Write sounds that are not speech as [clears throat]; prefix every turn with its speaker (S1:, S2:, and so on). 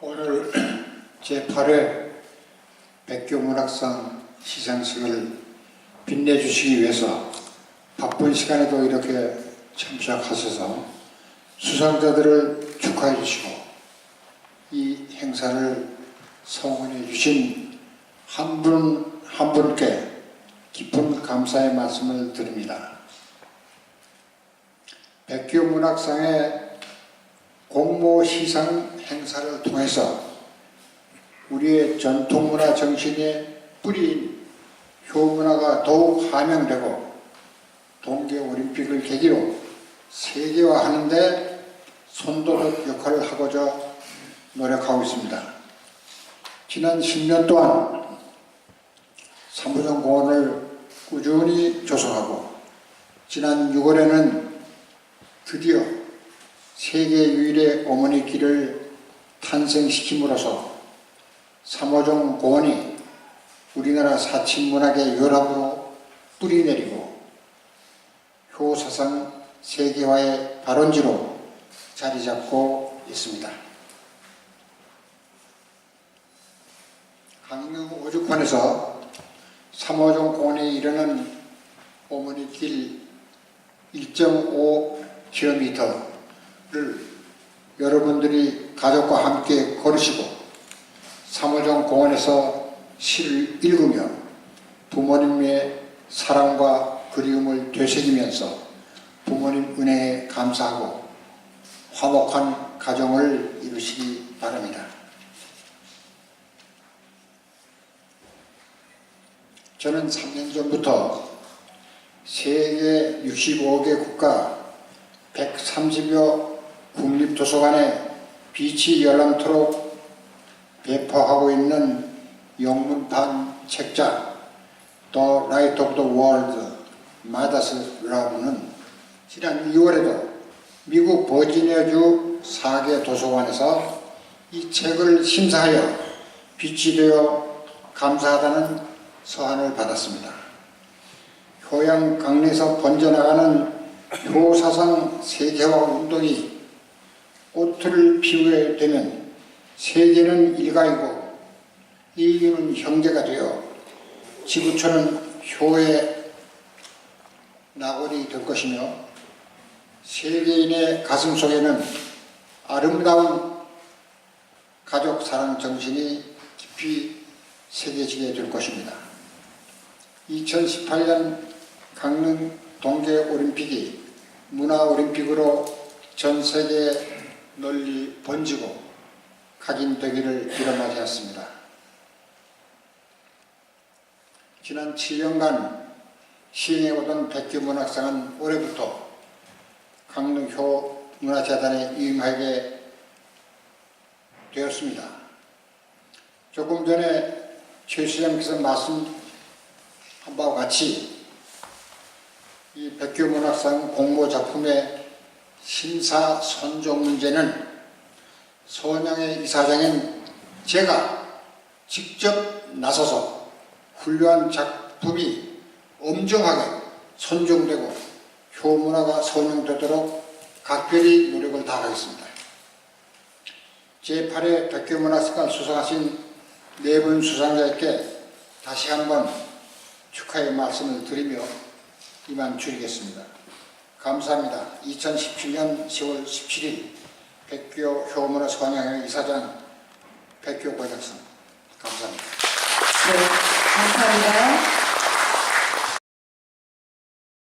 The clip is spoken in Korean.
S1: [clears throat] 제8회 백교문학상 시상식을 빛내주시기 위해서 바쁜 시간에도 이렇게 참석하셔서 수상자들을 축하해 주시고 이 행사를 성원해 주신 한 분한 분께 깊은 감사의 말씀을 드립니다. 백교문학상의 공모 시상 행사를 통해서 우리의 전통문화 정신의 뿌리인 효문화가 더욱 함양되고 동계올림픽을 계기로 세계화하는데 선도적 역할을 하고자 노력하고 있습니다. 지난 10년 동안 삼부정 공원을 꾸준히 조성하고 지난 6월에는 드디어 세계 유일의 어머니 길을 탄생시킴으로써 삼호종 공원이 우리나라 사친문학의 결합으로 뿌리내리고 효사상 세계화의 발원지로 자리 잡고 있습니다. 강릉 오죽헌에서 삼호종 공원에 이르는 어머니 길 1.5km를 여러분들이 가족과 함께 걸으시고 삼호정 공원에서 시를 읽으며 부모님의 사랑과 그리움을 되새기면서 부모님 은혜에 감사하고 화목한 가정을 이루시기 바랍니다. 저는 3년 전부터 세계 65개 국가 130여 국립도서관에 빛이 열람토록 배포하고 있는 영문판 책자 The Light of the World 마다스 라브는 지난 2월에도 미국 버지니아주 4개 도서관에서 이 책을 심사하여 빛이 되어 감사하다는 서한을 받았습니다. 효양 강내에서 번져나가는 효사상 세계화 운동이 꽃을 피우게 되면 세계는 일가이고 인류는 형제가 되어 지구촌은 효의 낙원이 될 것이며 세계인의 가슴 속에는 아름다운 가족 사랑 정신이 깊이 새겨지게 될 것입니다. 2018년 강릉 동계올림픽이 문화올림픽으로 전 세계에 널리 번지고 각인되기를 기원하였습니다. 지난 7년간 시행해오던 백규문학상은 올해부터 강릉효 문화재단에 위임하게 되었습니다. 조금 전에 최 시장께서 말씀한 바와 같이 이 백규문학상 공모 작품의 심사 선정 문제는 소양의 이사장인 제가 직접 나서서 훌륭한 작품이 엄정하게 선정되고 효문화가 선용되도록 각별히 노력을 다하겠습니다. 제8회 백교문화상을 수상하신 네 분 수상자에게 다시 한번 축하의 말씀을 드리며 이만 줄이겠습니다. 감사합니다. 2017년 10월 17일 백교 효문화 선양회 이사장 백교 고작선 감사합니다.
S2: 네, 감사합니다.